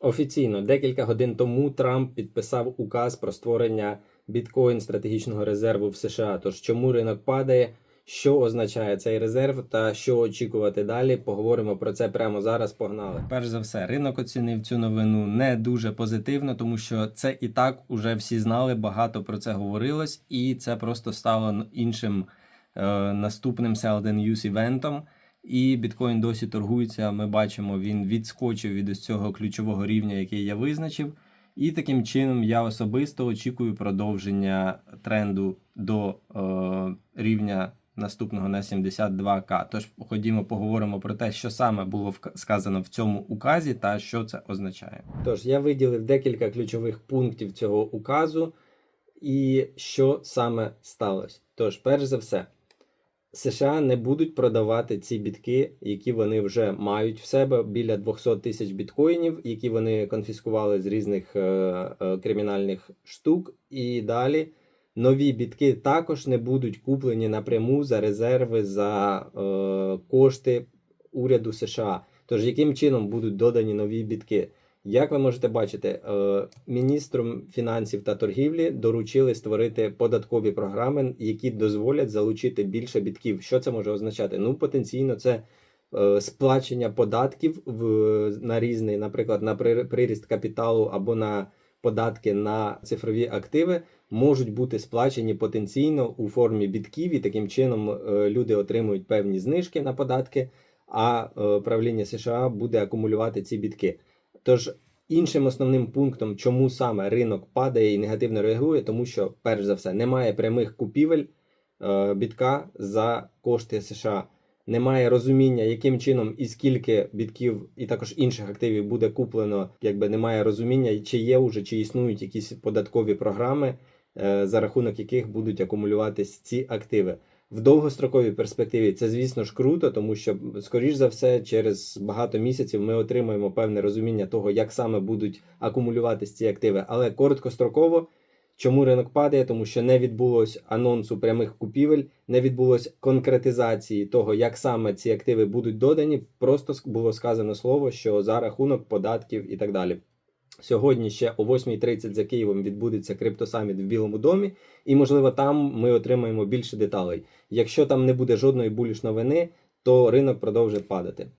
Офіційно декілька годин тому Трамп підписав указ про створення біткоін стратегічного резерву в США. Тож чому ринок падає, що означає цей резерв та що очікувати далі? Поговоримо про це прямо зараз. Погнали. Перш за все, ринок оцінив цю новину не дуже позитивно, тому що це і так уже всі знали, багато про це говорилось, і це просто стало іншим е, наступним the news івентом. І біткоін досі торгується. Ми бачимо, він відскочив від ось цього ключового рівня, який я визначив. І таким чином я особисто очікую продовження тренду до е, рівня наступного на 72к. Тож ходімо, поговоримо про те, що саме було сказано в цьому указі та що це означає. Тож я виділив декілька ключових пунктів цього указу і що саме сталося. Тож, перш за все. США не будуть продавати ці бітки, які вони вже мають в себе біля 200 тисяч біткоїнів, які вони конфіскували з різних е, е, кримінальних штук. І далі нові бітки також не будуть куплені напряму за резерви за е, кошти уряду США. Тож яким чином будуть додані нові бітки? Як ви можете бачити, е, міністром фінансів та торгівлі доручили створити податкові програми, які дозволять залучити більше бітків. Що це може означати? Ну, потенційно, це е, сплачення податків в, на різний, наприклад, на приріст капіталу або на податки на цифрові активи можуть бути сплачені потенційно у формі бітків, і таким чином е, люди отримують певні знижки на податки, а правління США буде акумулювати ці бітки. Тож іншим основним пунктом, чому саме ринок падає і негативно реагує, тому що, перш за все, немає прямих купівель е, бітка за кошти США. Немає розуміння, яким чином і скільки бітків, і також інших активів буде куплено, якби немає розуміння, чи є уже, чи існують якісь податкові програми, е, за рахунок яких будуть акумулюватись ці активи. В довгостроковій перспективі це, звісно ж, круто, тому що, скоріш за все, через багато місяців ми отримаємо певне розуміння того, як саме будуть акумулюватись ці активи. Але короткостроково, чому ринок падає? Тому що не відбулось анонсу прямих купівель, не відбулось конкретизації того, як саме ці активи будуть додані. Просто було сказано слово, що за рахунок податків і так далі. Сьогодні ще о 8.30 за Києвом відбудеться криптосаміт в Білому домі, і можливо там ми отримаємо більше деталей. Якщо там не буде жодної буліш новини, то ринок продовжить падати.